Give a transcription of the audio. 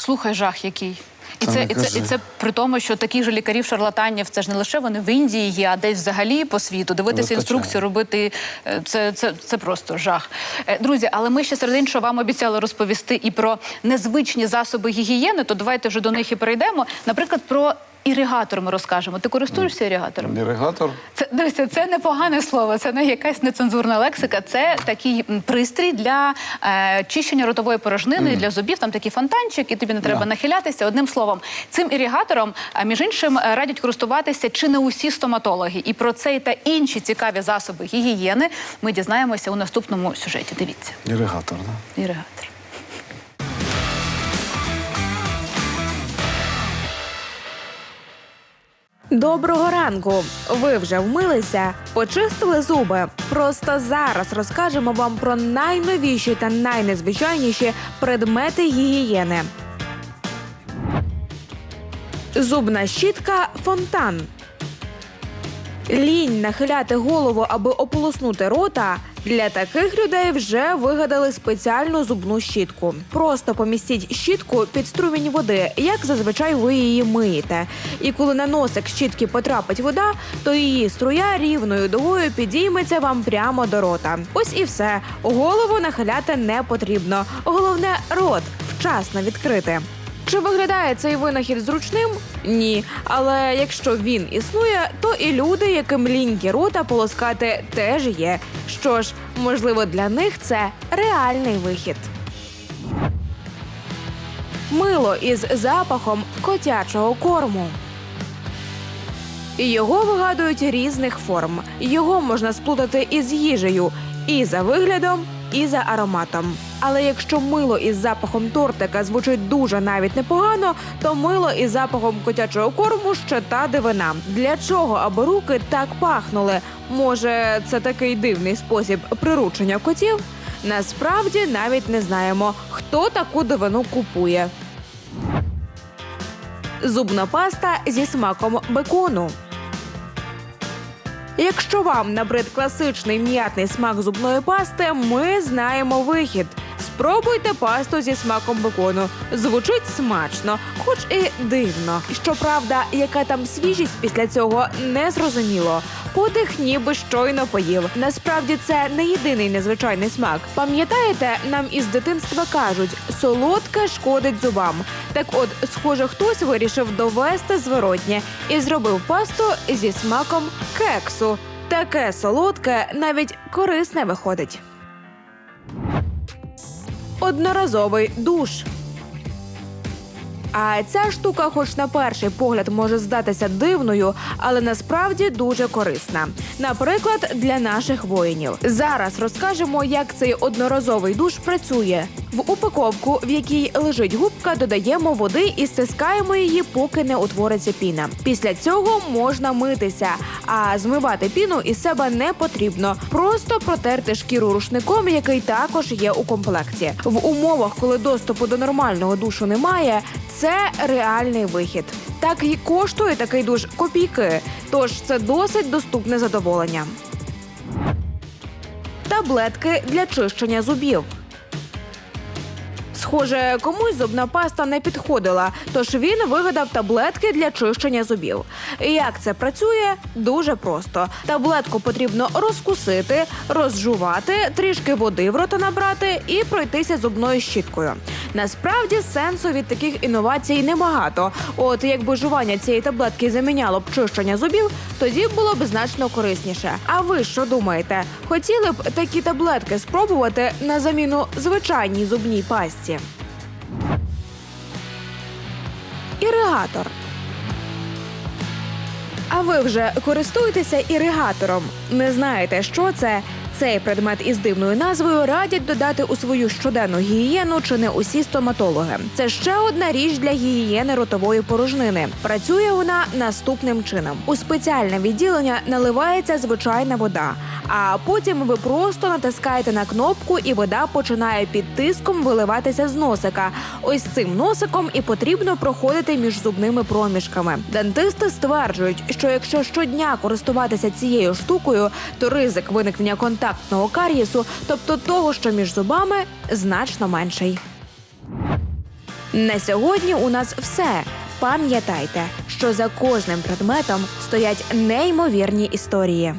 Слухай, жах який. І це, і, це, і це при тому, що таких же лікарів шарлатанів це ж не лише вони в Індії є, а десь взагалі по світу. Дивитися Вистачає. інструкцію, робити е, це, це, це просто жах. Е, Друзі, але ми ще серед іншого вам обіцяли розповісти і про незвичні засоби гігієни, то давайте вже до них і перейдемо. Наприклад, про іригатор ми розкажемо. Ти користуєшся іригатором? Іригатор. Це дивіться, це не погане слово, це не якась нецензурна лексика. Це такий пристрій для е, чищення ротової порожнини для зубів. Там такий фонтанчик, і тобі не треба Да. нахилятися. Одним словом, цим ірігатором, а, між іншим, е, радять користуватися чи не усі стоматологи. І про цей та інші цікаві засоби гігієни ми дізнаємося у наступному сюжеті. Дивіться, Іригатор, да? іригатор. Доброго ранку! Ви вже вмилися? Почистили зуби? Просто зараз розкажемо вам про найновіші та найнезвичайніші предмети гігієни. Зубна щітка фонтан. Лінь нахиляти голову, аби ополоснути рота. Для таких людей вже вигадали спеціальну зубну щітку. Просто помістіть щітку під струмінь води, як зазвичай ви її миєте. І коли на носик щітки потрапить вода, то її струя рівною дугою підійметься вам прямо до рота. Ось і все. Голову нахиляти не потрібно. Головне рот вчасно відкрити. Чи виглядає цей винахід зручним? Ні. Але якщо він існує, то і люди, яким ліньки рота полоскати, теж є. Що ж, можливо, для них це реальний вихід. Мило із запахом котячого корму. Його вигадують різних форм. Його можна сплутати із їжею і за виглядом, і за ароматом. Але якщо мило із запахом тортика звучить дуже навіть непогано, то мило із запахом котячого корму ще та дивина. Для чого аби руки так пахнули? Може, це такий дивний спосіб приручення котів? Насправді навіть не знаємо, хто таку дивину купує. Зубна паста зі смаком бекону. Якщо вам набрид класичний м'ятний смак зубної пасти, ми знаємо вихід. Спробуйте пасту зі смаком бекону. Звучить смачно, хоч і дивно. Щоправда, яка там свіжість після цього не зрозуміло. Подих ніби щойно поїв. Насправді це не єдиний незвичайний смак. Пам'ятаєте, нам із дитинства кажуть, солодке шкодить зубам. Так от, схоже, хтось вирішив довести зворотнє і зробив пасту зі смаком кексу. Таке солодке навіть корисне виходить. Одноразовий душ. А ця штука, хоч на перший погляд, може здатися дивною, але насправді дуже корисна. Наприклад, для наших воїнів. Зараз розкажемо, як цей одноразовий душ працює. В упаковку, в якій лежить губка, додаємо води і стискаємо її, поки не утвориться піна. Після цього можна митися, а змивати піну із себе не потрібно. Просто протерти шкіру рушником, який також є у комплекті. В умовах, коли доступу до нормального душу немає, це реальний вихід. Так і коштує такий душ копійки, тож це досить доступне задоволення. Таблетки для чищення зубів. Схоже, комусь зубна паста не підходила, тож він вигадав таблетки для чищення зубів. Як це працює? Дуже просто. Таблетку потрібно розкусити, розжувати, трішки води в рота набрати і пройтися зубною щіткою. Насправді сенсу від таких інновацій небагато. От якби жування цієї таблетки заміняло б чищення зубів, тоді було б значно корисніше. А ви що думаєте? Хотіли б такі таблетки спробувати на заміну звичайній зубній пасті? Іригатор. А ви вже користуєтеся іригатором? Не знаєте, що це? Цей предмет із дивною назвою радять додати у свою щоденну гігієну чи не усі стоматологи. Це ще одна річ для гігієни ротової порожнини. Працює вона наступним чином: у спеціальне відділення наливається звичайна вода. А потім ви просто натискаєте на кнопку, і вода починає під тиском виливатися з носика. Ось цим носиком і потрібно проходити між зубними проміжками. Дантисти стверджують, що якщо щодня користуватися цією штукою, то ризик виникнення контактного кар'єсу, тобто того, що між зубами, значно менший. На сьогодні у нас все. Пам'ятайте, що за кожним предметом стоять неймовірні історії.